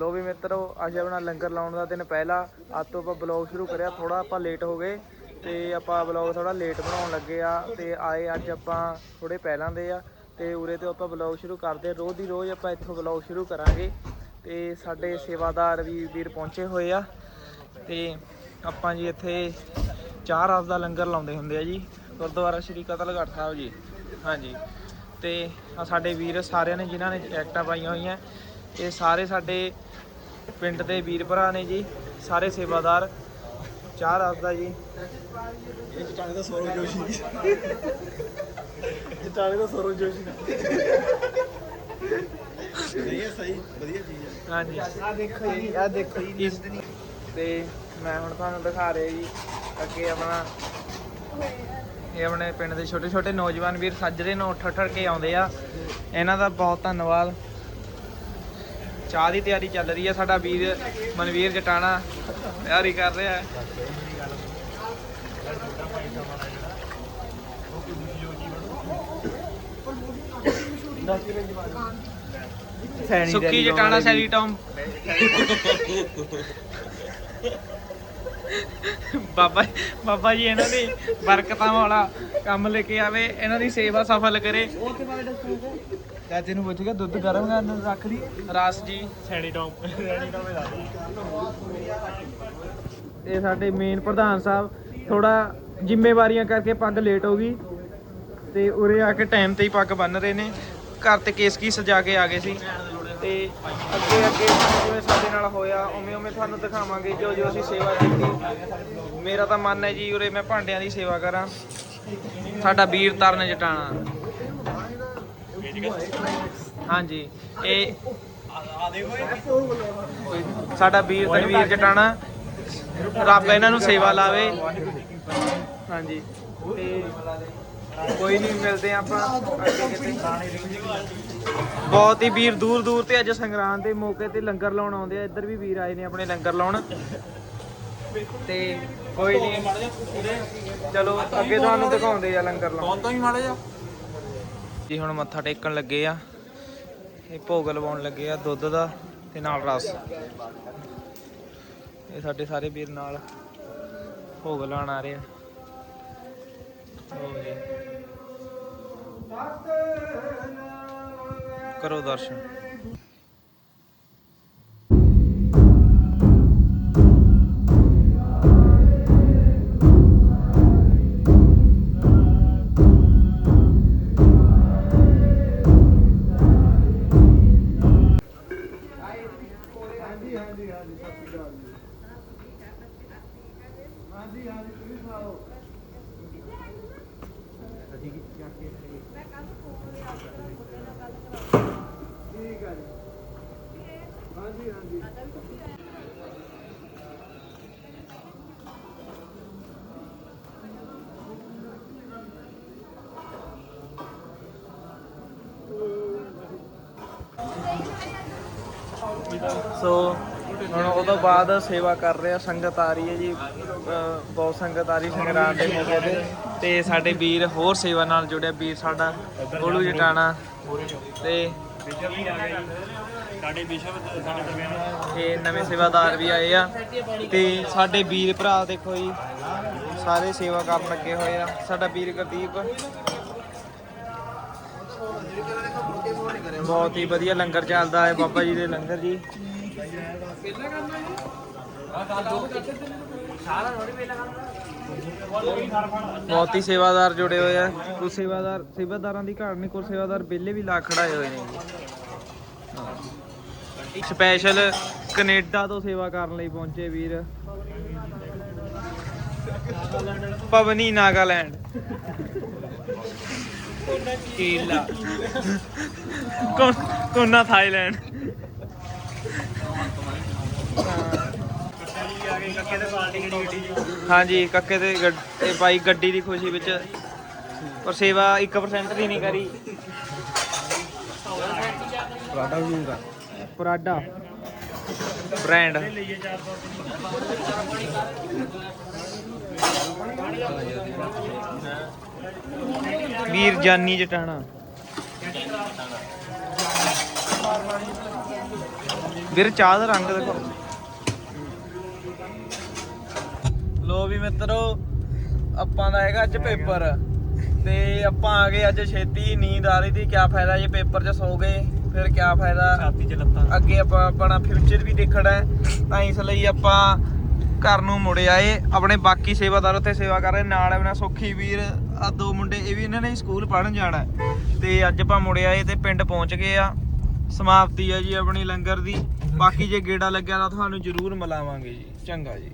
ਲੋ ਵੀ ਮਿੱਤਰੋ, ਅੱਜ ਆਪਣਾ ਲੰਗਰ ਲਾਉਣ ਦਾ ਦਿਨ ਪਹਿਲਾ। ਅੱਜ ਤੋਂ ਆਪਾਂ ਬਲੌਗ ਸ਼ੁਰੂ ਕਰਿਆ ਥੋੜਾ ਆਪਾਂ ਲੇਟ ਹੋ ਗਏ ਤੇ ਆਪਾਂ ਬਲੌਗ ਥੋੜਾ ਲੇਟ ਬਣਾਉਣ ਲੱਗੇ ਆ ਤੇ ਆਏ ਅੱਜ ਆਪਾਂ ਥੋੜੇ ਪਹਿਲਾਂ ਦੇ ਆ ਤੇ ਉਰੇ ਤੋਂ ਆਪਾਂ ਬਲੌਗ ਸ਼ੁਰੂ ਕਰਦੇ ਰੋਜ਼ ਦੀ ਰੋਜ਼ ਆਪਾਂ ਇੱਥੋਂ ਬਲੌਗ ਸ਼ੁਰੂ ਕਰਾਂਗੇ ਤੇ ਸਾਡੇ ਸੇਵਾਦਾਰ ਵੀ ਵੀਰ ਪਹੁੰਚੇ ਹੋਏ ਆ ਤੇ ਆਪਾਂ ਜੀ ਇੱਥੇ ਚਾਰ ਰਸ ਦਾ ਲੰਗਰ ਲਾਉਂਦੇ ਹੁੰਦੇ ਆ ਜੀ। ਗੁਰਦੁਆਰਾ ਸ਼੍ਰੀ ਕਤਲਗੜ੍ਹ ਸਾਹਿਬ ਜੀ। ਹਾਂਜੀ। ਤੇ ਆ ਸਾਡੇ ਵੀਰ ਸਾਰਿਆਂ ਨੇ ਜਿਨ੍ਹਾਂ ਨੇ ਜੈਕਟਾਂ ਪਾਈਆਂ ਹੋਈਆਂ ਇਹ ਸਾਰੇ ਸਾਡੇ ਪਿੰਡ ਦੇ ਵੀਰ ਭਰਾ ਨੇ ਜੀ ਸਾਰੇ ਸੇਵਾਦਾਰ। ਚਾਹ ਦਾ ਜੀ। ਇਹ ਚਟਾਣੇ ਦਾ ਸੌਰਵ ਜੋਸ਼ੀ। ਚਟਾਣੇ ਦਾ ਸੌਰਵ ਜੋਸ਼ੀ। ਨਹੀਂ ਹੈ ਸਹੀ ਵਧੀਆ ਚੀਜ਼ ਹੈ ਹਾਂਜੀ। ਆ ਦੇਖੋ ਜੀ ਆ ਦੇਖੋ ਜੀ ਇਸ ਤੇ ਮੈਂ ਹੁਣ ਤੁਹਾਨੂੰ ਦਿਖਾ ਰਿਹਾ ਜੀ ਅੱਗੇ ਆਪਣਾ ਇਹ ਆਪਣੇ ਪਿੰਡ ਦੇ ਛੋਟੇ ਛੋਟੇ ਨੌਜਵਾਨ ਵੀਰ ਸੱਜਰੇ ਨੂੰ ਉੱਠ ਉੱਠ ਕੇ ਆਉਂਦੇ ਆ। ਇਹਨਾਂ ਦਾ ਬਹੁਤ ਧੰਨਵਾਦ। ਚਾਹ ਦੀ ਤਿਆਰੀ ਚੱਲ ਰਹੀ ਹੈ ਸਾਡਾ ਵੀਰ ਮਨਵੀਰ ਜਟਾਣਾ ਤਿਆਰੀ ਕਰ ਰਿਹਾ ਹੈ। ਸੁੱਕੀ ਜਟਾਣਾ ਸੈਲੀ ਟੌਮ। ਬਾਬਾ ਬਾਬਾ ਜੀ ਇਹਨਾਂ ਦੀ ਬਰਕਤਾਂ ਵਾਲਾ ਕੰਮ ਲੈ ਕੇ ਆਵੇ ਇਹਨਾਂ ਦੀ ਸੇਵਾ ਸਫਲ ਕਰੇ। ਚਾਚੇ ਨੂੰ ਪੁੱਛ ਕੇ ਦੁੱਧ ਗਰਮ ਕਰਨ ਰੱਖ ਦੀ ਰਾਸ ਜੀ। ਸੈਣੀ ਟੌਪ ਸੈਣੀ ਟੌਪ ਦਾ। ਇਹ ਸਾਡੇ ਮੇਨ ਪ੍ਰਧਾਨ ਸਾਹਿਬ ਥੋੜਾ ਜ਼ਿੰਮੇਵਾਰੀਆਂ ਕਰਕੇ ਪੱਗ ਲੇਟ ਹੋ ਗਈ। ਤੇ ਉਰੇ ਆ ਕੇ ਟਾਈਮ ਤੇ ਹੀ ਪੱਗ ਬੰਨ ਰਹੇ ਨੇ। ਘਰ ਤੇ ਕੇਸ ਕੀ ਸਜਾ ਕੇ ਆ ਗਏ ਸੀ। ਤੇ ਅੱਗੇ ਅੱਗੇ ਜਿਵੇਂ ਸਾਡੇ ਨਾਲ ਹੋਇਆ ਉਵੇਂ ਉਵੇਂ ਤੁਹਾਨੂੰ ਦਿਖਾਵਾਂਗੇ ਜੋ ਜੋ ਅਸੀਂ ਸੇਵਾ ਕੀਤੀ। ਮੇਰਾ ਤਾਂ ਮਨ ਹੈ ਜੀ ਉਰੇ ਮੈਂ ਭਾਂਡਿਆਂ ਦੀ ਸੇਵਾ ਕਰਾਂ। ਸਾਡਾ ਵੀਰ ਤਰਨ ਜਟਾਣਾ। ਹਾਂਜੀ। ਇਹ ਸਾਡਾ ਵੀਰ ਤਨਵੀਰ ਜਟਾਣਾ। ਰੱਬ ਇਹਨਾਂ ਨੂੰ ਸੇਵਾ ਲਾਵੇ। ਹਾਂਜੀ। ਤੇ ਕੋਈ ਨਹੀਂ, ਮਿਲਦੇ ਆਪਾਂ। ਬਹੁਤ ਹੀ ਵੀਰ ਦੂਰ ਦੂਰ ਤੇ ਅੱਜ ਸੰਗਰਾਂਦ ਦੇ ਮੌਕੇ ਤੇ ਲੰਗਰ ਲਾਉਣ ਆਉਂਦੇ ਆ। ਇੱਧਰ ਵੀ ਵੀਰ ਆਏ ਨੇ ਆਪਣੇ ਲੰਗਰ ਲਾਉਣ। ਤੇ ਕੋਈ ਨਹੀਂ। ਚਲੋ, ਅੱਗੇ ਤੁਹਾਨੂੰ ਦਿਖਾਉਂਦੇ ਆ ਲੰਗਰ ਲਾਉਣ। ਤੋਂ ਹੀ ਮਾੜਾ ਜਾ ਜੀ, ਹੁਣ ਮੱਥਾ ਟੇਕਣ ਲੱਗੇ ਆ। ਇਹ ਭੋਗ ਲਵਾਉਣ ਲੱਗੇ ਆ ਦੁੱਧ ਦਾ ਤੇ ਨਾਲ ਰਸ। ਇਹ ਸਾਡੇ ਸਾਰੇ ਵੀਰ ਨਾਲ ਭੋਗ ਲਾਉਣ ਆ ਰਹੇ ਆ। ਲਓ ਜੀ। ਕਰੋ ਦਰਸ਼ਨ। ਸੋ ਹੁਣ ਉਹ ਤੋਂ ਬਾਅਦ ਸੇਵਾ ਕਰ ਰਹੇ ਆ ਸੰਗਤ ਆ ਰਹੀ ਹੈ ਜੀ। ਅਹ ਬਹੁਤ ਸੰਗਤ ਆ ਰਹੀ ਸੰਗਰਾਂਦ ਦੇ ਮੌਕੇ ਤੇ। ਤੇ ਸਾਡੇ ਵੀਰ ਹੋਰ ਸੇਵਾ ਨਾਲ ਜੁੜਿਆ, ਵੀਰ ਸਾਡਾ ਗੋਲੂ ਜਟਾਣਾ ਤੇ ਸਾਡੇ ਵਿਸ਼ਵ ਸਾਡੇ ਦਰਮਿਆਨ ਤੇ ਨਵੇਂ ਸੇਵਾਦਾਰ ਵੀ ਆਏ ਆ ਤੇ ਸਾਡੇ ਵੀਰ ਭਰਾ ਦੇਖੋ ਜੀ, ਸਾਰੇ ਸੇਵਾ ਕਰਨ ਲੱਗੇ ਹੋਏ ਆ। ਸਾਡਾ ਵੀਰ ਗੁਰਦੀਪ। ਬਹੁਤ ਹੀ ਵਧੀਆ ਲੰਗਰ ਚੱਲਦਾ ਹੈ ਬਾਬਾ ਜੀ ਦੇ ਲੰਗਰ ਜੀ। ਬਹੁਤ ਹੀ ਸੇਵਾਦਾਰ ਜੁੜੇ ਹੋਏ ਆ। ਕੁਝ ਸੇਵਾਦਾਰ ਸੇਵਾਦਾਰਾਂ ਦੀ ਘਾਟ ਨਹੀਂ ਕੁਝ ਸੇਵਾਦਾਰ ਵਿਹਲੇ ਵੀ ਲਾ ਖੜਾਏ ਹੋਏ ਨੇ ਜੀ। ਸਪੈਸ਼ਲ ਕੈਨੇਡਾ ਤੋਂ ਸੇਵਾ ਕਰਨ ਲਈ ਪਹੁੰਚੇ ਵੀਰ। ਪਵਨੀ ਨਾਗਾਲੈਂਡ। ਕੇਲਾ। ਕੋਨ ਕੋਨਾ ਥਾਈਲੈਂਡ? ਕੱਕੇ ਦੇ ਪਾਰਟੀ ਗੱਡੀ ਹਾਂਜੀ ਕੱਕੇ ਤੇ ਗੱਡ- ਬਾਈ ਗੱਡੀ ਦੀ ਖੁਸ਼ੀ ਵਿੱਚ ਪਰ ਸੇਵਾ 1% ਦੀ ਨਹੀਂ ਕਰੀ। ਰਾਡਾ ਵੀ ਦਾ ਪਰਾਡਾ ਬ੍ਰਾਂਡ ਲਈਏ 400 ਵੀਰ ਜਾਨੀ ਜਟਾਣਾ ਵੀਰ ਚਾਹ ਦਾ ਰੰਗ ਦੇਖੋ। ਲੋ ਵੀ ਮਿੱਤਰੋ ਆਪਾਂ ਦਾ ਹੈਗਾ ਅੱਜ ਪੇਪਰ। ਤੇ ਆਪਾਂ ਆ ਗਏ ਅੱਜ ਛੇਤੀ ਨੀਂਦ ਆ ਰਹੀ ਸੀ ਕਿਆ ਫਾਇਦਾ ਜੇ ਪੇਪਰ 'ਚ ਸੋ ਗਏ। ਫਿਰ ਕਿਆ ਫਾਇਦਾ? ਛਾਤੀ ਚ ਲੱਤਾਂ। ਅੱਗੇ ਆਪਾਂ ਆਪਣਾ ਫਿਊਚਰ ਵੀ ਦੇਖਣਾ ਹੈ। ਤਾਂ ਇਸ ਲਈ ਆਪਾਂ ਘਰ ਨੂੰ ਮੁੜ ਆਏ। ਆਪਣੇ ਬਾਕੀ ਸੇਵਾਦਾਰ ਉੱਥੇ ਸੇਵਾ ਕਰ ਰਹੇ ਨਾਲ ਆਪਣਾ ਸੁਖੀ ਵੀਰ ਆ ਦੋ ਮੁੰਡੇ ਇਹ ਵੀ ਇਹਨਾਂ ਨੇ ਸਕੂਲ ਪੜ੍ਹਨ ਜਾਣਾ ਹੈ। ਤੇ ਅੱਜ ਆਪਾਂ ਮੁੜ ਆਏ ਤੇ ਪਿੰਡ ਪਹੁੰਚ ਗਏ ਆ। ਸਮਾਪਤੀ ਹੈ ਜੀ ਆਪਣੀ ਲੰਗਰ ਦੀ। ਬਾਕੀ ਜੇ ਗੇੜਾ ਲੱਗਿਆ ਤਾਂ ਤੁਹਾਨੂੰ ਜ਼ਰੂਰ ਮਿਲਾਵਾਂਗੇ ਜੀ। ਚੰਗਾ ਜੀ।